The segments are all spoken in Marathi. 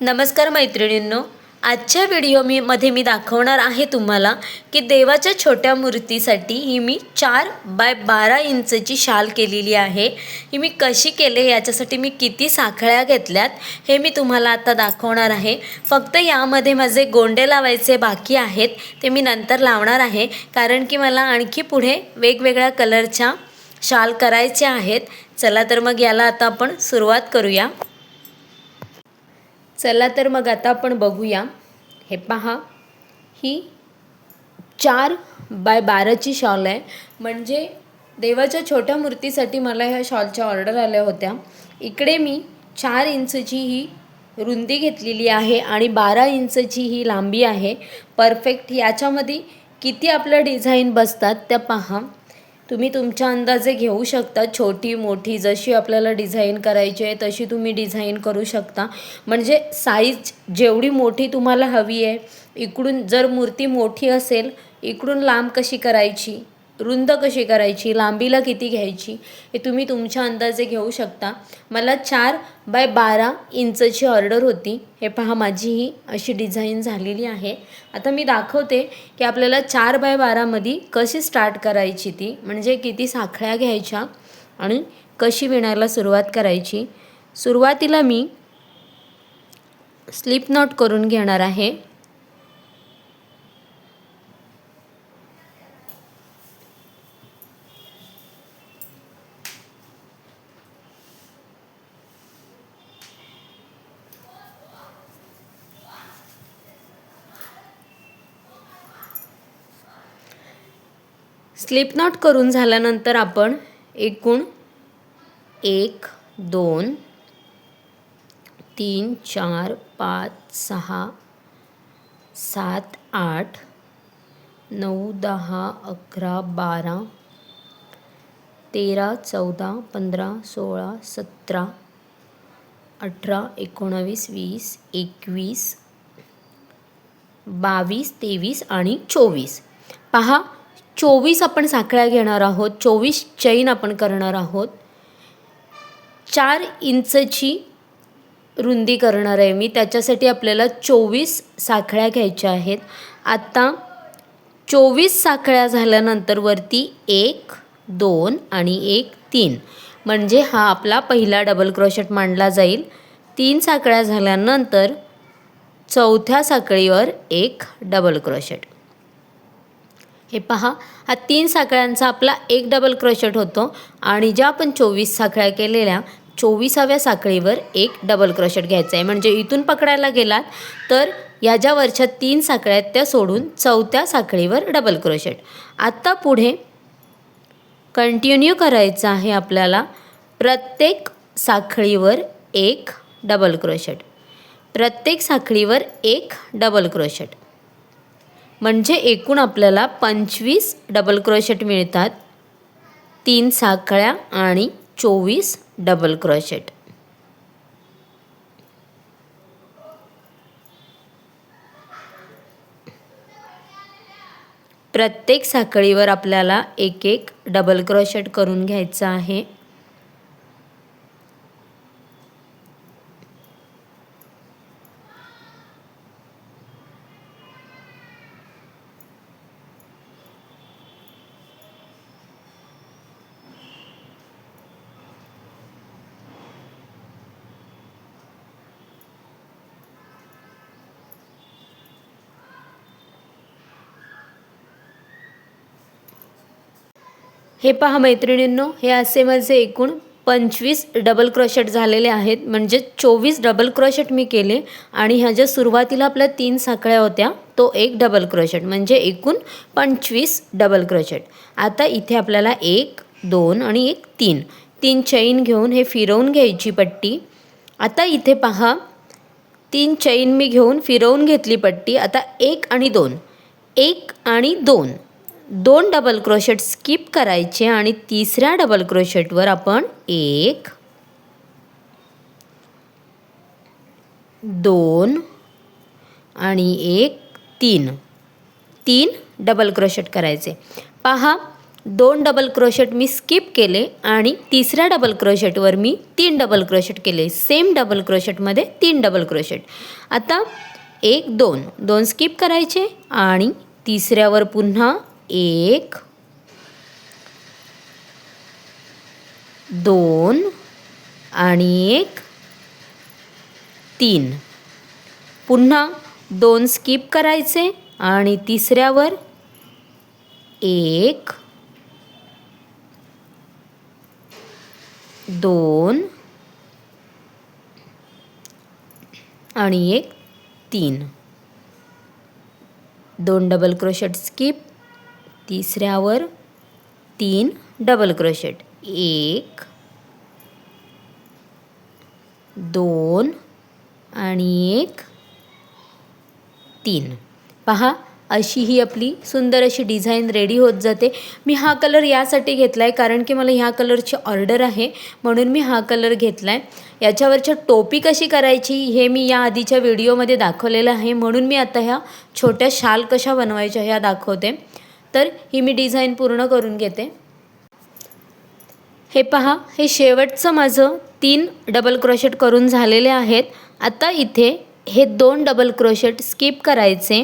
नमस्कार मैत्रिणींनो आजच्या व्हिडिओ मी मध्ये मी दाखवणार आहे तुम्हाला की देवाच्या छोट्या मूर्तीसाठी ही मी चार बाय बारा इंचची शाल केलेली आहे. ही मी कशी केले याच्यासाठी मी किती साखळ्या घेतल्यात हे मी तुम्हाला आता दाखवणार आहे. फक्त यामध्ये माझे गोंडे लावायचे बाकी आहेत ते मी नंतर लावणार आहे कारण की मला आणखी पुढे वेगवेगळ्या कलरच्या शाल करायच्या आहेत. चला तर मग याला आता आपण सुरुवात करूया. चला तर मग आता आपण बघूया. हे पहा. ही चार बाय बाराची शॉल आहे. म्हणजे देवाच्या छोट्या मूर्तीसाठी मला ह्या शॉलच्या ऑर्डर आल्या होत्या. इकडे मी चार इंचची ही रुंदी घेतलेली आहे आणि बारा इंचची ही लांबी आहे. परफेक्ट याच्यामध्ये किती आपलं डिझाईन बसतात त्या पहा. तुम्ही तुमच्या अंदाजे घेऊ शकता. छोटी मोठी जशी आपल्याला डिझाईन करायची आहे तशी तुम्ही डिझाईन करू शकता. म्हणजे साईज जेवढी मोठी तुम्हाला हवी आहे इकडून जर मूर्ती मोठी असेल इकडून लांब कशी करायची? रुंद कशी करायची? लांबीला किती घ्यायची? हे तुम्ही तुमच्या अंदाजे घेऊ शकता. मला चार बाय बारा इंचची ऑर्डर होती. हे पहा माझी ही अशी डिझाईन झालेली आहे. आता मी दाखवते की आपल्याला चार बाय बारामध्ये कशी स्टार्ट करायची ती. म्हणजे किती साखळ्या घ्यायच्या आणि कशी विणायला सुरुवात करायची. सुरुवातीला मी स्लिप नॉट करून घेणार आहे. स्लिप नॉट करून झाल्यानंतर आपण एकूण एक दोन तीन चार पाच सहा सात आठ नऊ दहा अकरा बारा तेरा चौदा पंधरा सोळा सतरा अठरा एकोणावीस वीस एकवीस बावीस तेवीस आणि चोवीस. पहा चोवीस आपण साखळ्या घेणार आहोत चोवीस चैन आपण करणार आहोत. चार इंचची रुंदी करणार आहे मी त्याच्यासाठी आपल्याला चोवीस साखळ्या घ्यायच्या आहेत. आत्ता चोवीस साखळ्या झाल्यानंतर वरती एक दोन आणि एक तीन. म्हणजे हा आपला पहिला डबल क्रोशेट मांडला जाईल. तीन साखळ्या झाल्यानंतर चौथ्या साखळीवर एक डबल क्रोशेट हे पहा हा तीन साखळ्यांचा आपला एक डबल क्रोशेट होतो आणि ज्या आपण चोवीस साखळ्या केलेल्या चोवीसाव्या साखळीवर एक डबल क्रोशेट घ्यायचा आहे म्हणजे इथून पकडायला गेलात तर या ज्या वरच्या तीन साखळ्या आहेत त्या सोडून चौथ्या साखळीवर डबल क्रोशेट आत्ता पुढे कंटिन्यू करायचं आहे आपल्याला प्रत्येक साखळीवर एक डबल क्रोशेट प्रत्येक साखळीवर एक डबल क्रोशेट म्हणजे एकूण आपल्याला पंचवीस डबल क्रोशेट मिळतात. तीन साखळ्या आणि चोवीस डबल क्रोशेट प्रत्येक साखळीवर आपल्याला एक एक डबल क्रोशेट करून घ्यायचं आहे. हे पहा मैत्रिणींनो हे असे माझे एकूण पंचवीस डबल क्रोशेट झालेले आहेत. म्हणजे चोवीस डबल क्रोशेट मी केले आणि ह्या ज्या सुरुवातीला आपल्या तीन साखळ्या होत्या तो एक डबल क्रोशेट म्हणजे एकूण पंचवीस डबल क्रोशेट आता इथे आपल्याला एक दोन आणि एक तीन. तीन चैन घेऊन हे फिरवून घ्यायची पट्टी. आता इथे पहा तीन चैन मी घेऊन फिरवून घेतली पट्टी. आता एक आणि दोन. एक आणि दोन. दोन डबल क्रोशेट स्किप करायचे आणि तिसऱ्या डबल क्रोशेटवर आपण एक दोन आणि एक तीन. तीन डबल क्रोशेट करायचे. पहा दोन डबल क्रोशेट मी स्किप केले आणि तिसऱ्या डबल क्रोशेटवर मी तीन डबल क्रोशेट केले. सेम डबल क्रोशेटमध्ये तीन डबल क्रोशेट आता एक दोन. दोन स्किप करायचे आणि तिसऱ्यावर पुन्हा एक दोन आणि एक तीन. पुन्हा दोन स्किप करायचे आणि तिसऱ्यावर एक दोन आणि एक तीन. दोन डबल क्रोशेट स्किप तिसऱ्यावर तीन डबल क्रोशेट एक दोन आणि एक तीन. पहा अशी ही आपली सुंदर अशी डिझाईन रेडी होत जाते. मी हा कलर यासाठी घेतला आहे कारण की मला ह्या कलरची ऑर्डर आहे. म्हणून मी हा कलर घेतला आहे याच्यावरच्या टोपी कशी करायची हे मी या आधीच्या व्हिडिओमध्ये दाखवलेलं आहे. म्हणून मी आता ह्या छोट्या शाल कशा बनवायच्या ह्या दाखवते. तर ही मी डिझाईन पूर्ण करून घेते. हे पहा हे शेवटचं माझं तीन डबल क्रोशेट करून झालेले आहेत. आता इथे हे दोन डबल क्रोशेट स्किप करायचे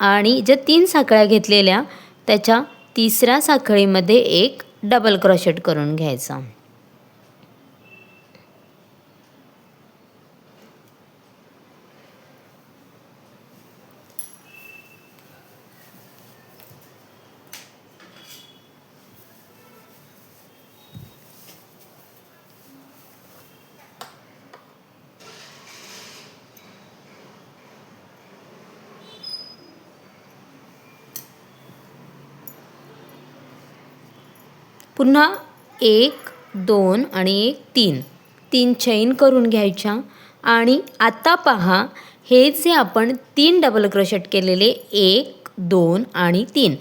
आणि ज्या तीन साखळ्या घेतलेल्या त्याच्या तिसऱ्या साखळीमध्ये एक डबल क्रोशेट करून घ्यायचा. पुन्हा एक दोन आणि एक तीन. तीन चैन करून घ्यायच्या. आणि आता पहा हे जे आपण तीन डबल क्रोशेट केलेले एक दोन आणि तीन.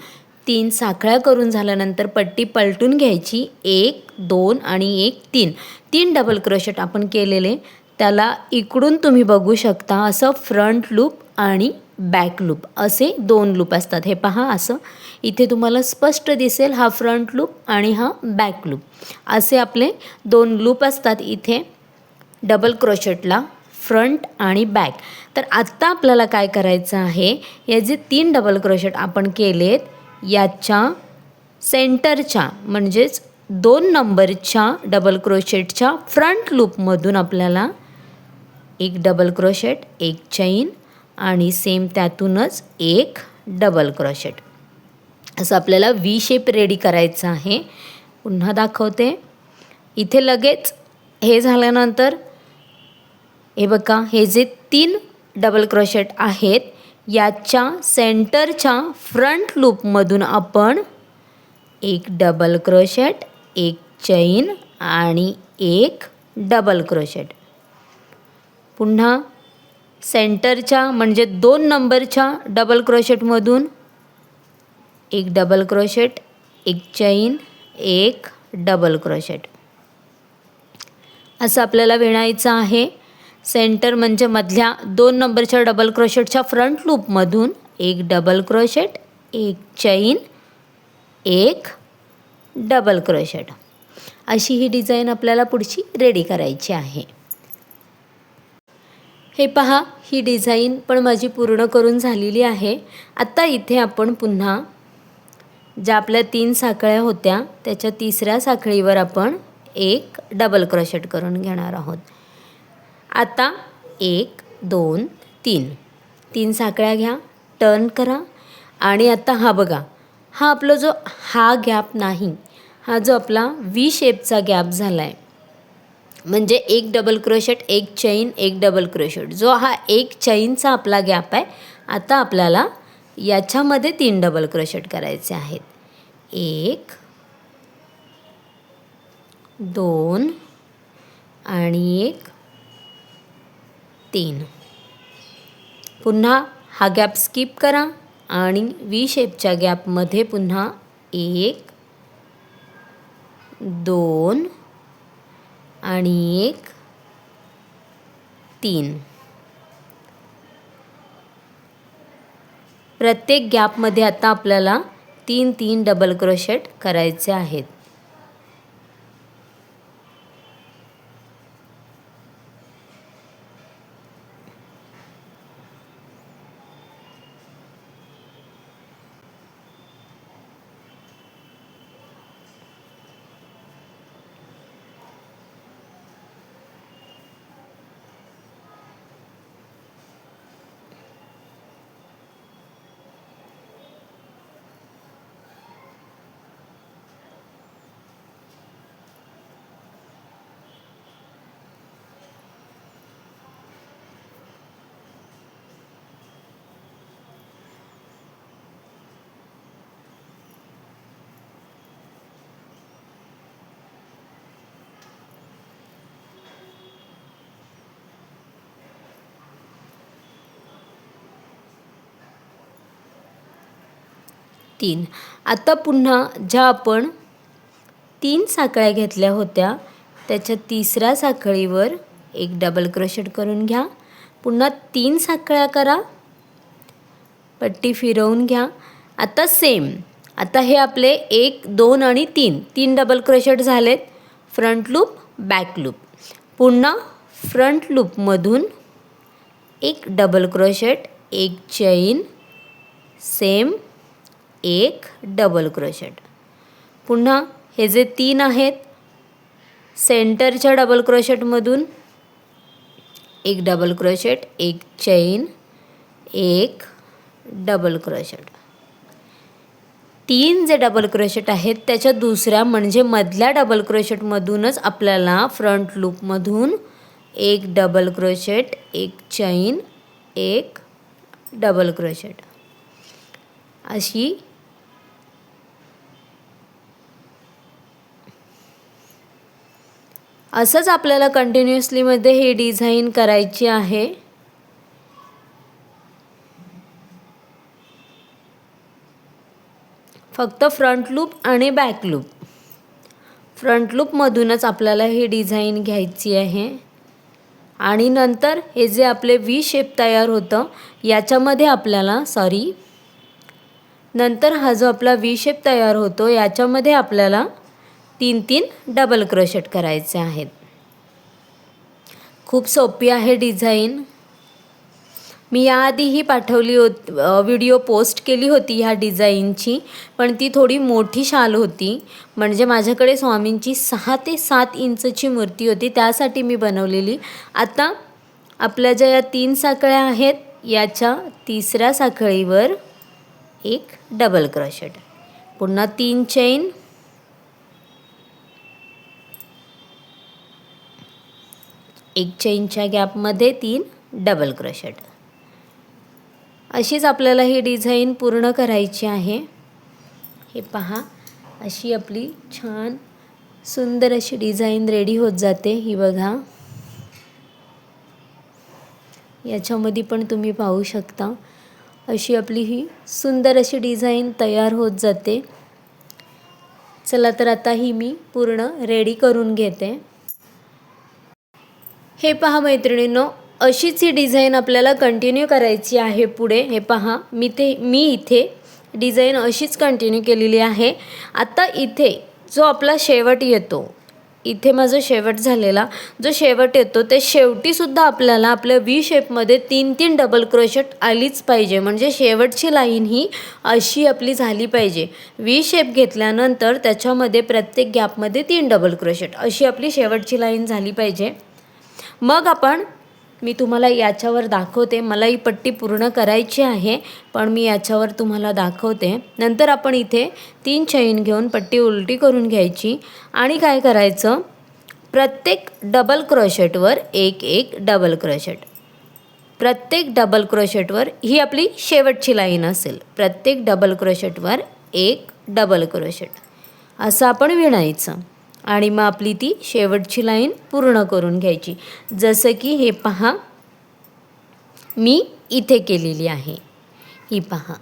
तीन साखळ्या करून झाल्यानंतर पट्टी पलटून घ्यायची. एक दोन आणि एक तीन. तीन डबल क्रोशेट आपण केलेले. त्याला इकडून तुम्ही बघू शकता असं फ्रंट लूप आणि बॅक लूप असे दोन लूप असतात. हे पहा असं. इथे तुम्हाला स्पष्ट दिसेल हा फ्रंट लूप आणि हा बॅक लूप असे आपले दोन लूप असतात इथे डबल क्रोशेटला फ्रंट आणि बॅक तर आत्ता आपल्याला काय करायचं आहे? या जे तीन डबल क्रोशेट आपण केलेत याच्या सेंटरच्या म्हणजेच दोन नंबरच्या डबल क्रोशेटच्या फ्रंट लूपमधून आपल्याला एक डबल क्रोशेट एक चैन आणि सेम त्यातूनच एक डबल क्रॉशेट असं आपल्याला व्ही शेप रेडी करायचं आहे. पुन्हा दाखवते. इथे लगेच हे झाल्यानंतर हे बघा हे जे तीन डबल क्रॉशेट आहेत याच्या सेंटरच्या फ्रंट लूपमधून आपण एक डबल क्रोशेट एक चैन आणि एक डबल क्रोशेट पुन्हा सेंटरच्या म्हणजे दोन नंबरच्या डबल क्रोशेटमधून एक डबल क्रोशेट एक चैन एक डबल क्रोशेट असं आपल्याला विणायचं आहे. सेंटर म्हणजे मधल्या दोन नंबरच्या डबल क्रोशेटच्या फ्रंट लूपमधून एक डबल क्रोशेट एक चैन एक डबल क्रोशेट अशी ही डिझाईन आपल्याला पुढची रेडी करायची आहे. हे पहा ही डिझाईन पण माझी पूर्ण करून झालेली आहे. आत्ता इथे आपण पुन्हा ज्या आपल्या तीन साखळ्या होत्या त्याच्या तिसऱ्या साखळीवर आपण एक डबल क्रोशेट करून घेणार आहोत. आता एक दोन तीन. तीन साखळ्या घ्या टर्न करा. आणि आता हा बघा हा आपला जो हा गॅप नाही हा जो आपला व्ही शेपचा गॅप झाला आहे म्हणजे एक डबल क्रोशेट एक चैन एक डबल क्रोशेट जो हा एक चैनचा आपला गॅप आहे आता आपल्याला याच्यामध्ये तीन डबल क्रोशेट करायचे आहेत. एक दोन आणि एक तीन. पुन्हा हा गॅप स्किप करा आणि वी शेपच्या गॅपमध्ये पुन्हा एक दोन आणि एक तीन. प्रत्येक गॅपमध्ये आता आपल्याला तीन तीन डबल क्रोशेट करायचे आहेत. तीन. आता पुन्हा ज्या आपण तीन साखळ्या घेतल्या होत्या त्याच्या तिसऱ्या साखळीवर एक डबल क्रोशेट करून घ्या. पुन्हा तीन साखळ्या करा. पट्टी फिरवून घ्या. आता सेम आता हे आपले एक दोन आणि तीन. तीन डबल क्रोशेट झालेत. फ्रंट लूप बॅक लूप पुन्हा फ्रंट लूपमधून एक डबल क्रोशेट एक चैन सेम एक डबल क्रोशेट पुन्हा हे जे तीन आहेत सेंटरच्या डबल क्रोशेटमधून एक डबल क्रोशेट एक चैन एक डबल क्रोशेट तीन जे डबल क्रोशेट आहेत त्याच्या दुसऱ्या म्हणजे मधल्या डबल क्रोशेटमधूनच आपल्याला फ्रंट लूपमधून एक डबल क्रोशेट एक चैन एक डबल क्रोशेट अशी असंच आपल्याला कंटिन्युअसलीमध्ये हे डिझाईन करायची आहे. फक्त फ्रंट लूप आणि बॅक लूप फ्रंट लूपमधूनच आपल्याला ही डिझाईन घ्यायची आहे. आणि नंतर हे जे आपले वी शेप तयार होतं याच्यामध्ये आपल्याला सॉरी नंतर हा जो आपला वी शेप तयार होतो याच्यामध्ये आपल्याला तीन तीन डबल क्रोशेट करायचे आहेत. खूप सोपी आहे डिझाईन मी याआधीही पाठवली होत व्हिडिओ पोस्ट केली होती ह्या डिझाईनची पण ती थोडी मोठी शाल होती. म्हणजे माझ्याकडे स्वामींची सहा ते सात इंचची मूर्ती होती त्यासाठी मी बनवलेली. आता आपल्या ज्या या तीन साखळ्या आहेत याच्या तिसऱ्या साखळीवर एक डबल क्रोशेट पुन्हा तीन चैन एक चैनच्या गॅपमध्ये तीन डबल क्रोशेट अशीच आपल्याला ही डिझाईन पूर्ण करायची आहे. हे पहा अशी आपली छान सुंदर अशी डिझाईन रेडी होत जाते. ही बघा. याच्यामध्ये पण तुम्ही पाहू शकता. अशी आपली ही सुंदर अशी डिझाईन तयार होत जाते. चला तर आता ही मी पूर्ण रेडी करून घेते. हे पहा मैत्रिणींनो अशीच ही डिझाईन आपल्याला कंटिन्यू करायची आहे पुढे. हे पहा मी ते मी इथे डिझाईन अशीच कंटिन्यू केलेली आहे. आता इथे जो आपला शेवट येतो इथे माझं शेवट झालेला जो शेवट येतो ते शेवटीसुद्धा आपल्याला आपल्या वी शेपमध्ये तीन तीन डबल क्रोशट आलीच पाहिजे. म्हणजे शेवटची लाईन ही अशी आपली झाली पाहिजे. वी शेप घेतल्यानंतर त्याच्यामध्ये प्रत्येक गॅपमध्ये तीन डबल क्रोशट अशी आपली शेवटची लाईन झाली पाहिजे. मग आपण मी तुम्हाला याच्यावर दाखवते मला ही पट्टी पूर्ण करायची आहे पण मी याच्यावर तुम्हाला दाखवते. नंतर आपण इथे तीन चैन घेऊन पट्टी उलटी करून घ्यायची. आणि काय करायचं? प्रत्येक डबल क्रोशेटवर एक एक डबल क्रोशेट प्रत्येक डबल क्रोशेटवर ही आपली शेवटची लाईन असेल. प्रत्येक डबल क्रोशेटवर एक डबल क्रोशेट असं आपण विणायचं. आणि मग आपली ती शेवटची लाईन पूर्ण करून घ्यायची. जसं की हे पहा. मी इथे केलेली आहे. ही पहा.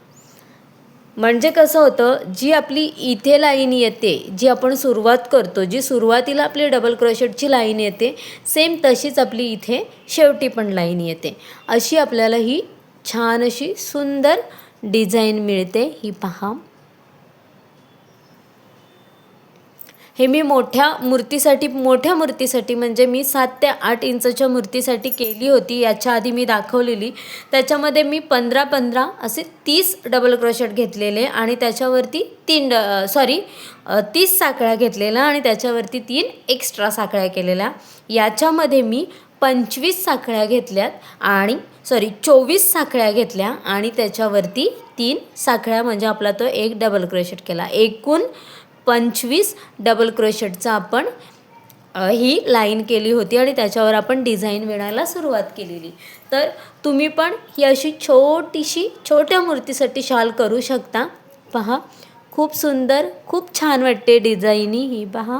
म्हणजे कसं होतं जी आपली इथे लाईन येते जी आपण सुरुवात करतो जी सुरुवातीला आपली डबल क्रोशेटची लाईन येते सेम तशीच आपली इथे शेवटी पण लाईन येते. अशी आपल्याला ही छान अशी सुंदर डिझाईन मिळते. ही पहा. हे मी मोठ्या मूर्तीसाठी मोठ्या मूर्तीसाठी म्हणजे मी सात ते आठ इंचच्या मूर्तीसाठी केली होती याच्या आधी मी दाखवलेली. त्याच्यामध्ये मी पंधरा पंधरा असे तीस डबल क्रोशेट घेतलेले आणि त्याच्यावरती तीन ड सॉरी तीस साखळ्या घेतलेल्या आणि त्याच्यावरती तीन एक्स्ट्रा साखळ्या केलेल्या. याच्यामध्ये मी पंचवीस साखळ्या घेतल्यात आणि सॉरी चोवीस साखळ्या घेतल्या आणि त्याच्यावरती तीन साखळ्या म्हणजे आपला तो एक डबल क्रोशेट केला. एकूण पंचवीस डबल क्रोशेटचा आपण ही लाईन केली होती आणि त्याच्यावर आपण डिझाईन विणायला सुरुवात केलेली. तर तुम्ही पण ही अशी छोटीशी छोट्या मूर्तीसाठी शाल करू शकता. पहा खूप सुंदर खूप छान वाटते डिझाईनी ही पहा.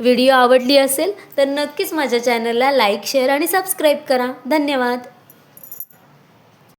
व्हिडिओ आवडली असेल तर नक्कीच माझ्या चॅनलला लाईक शेअर आणि सबस्क्राईब करा. धन्यवाद.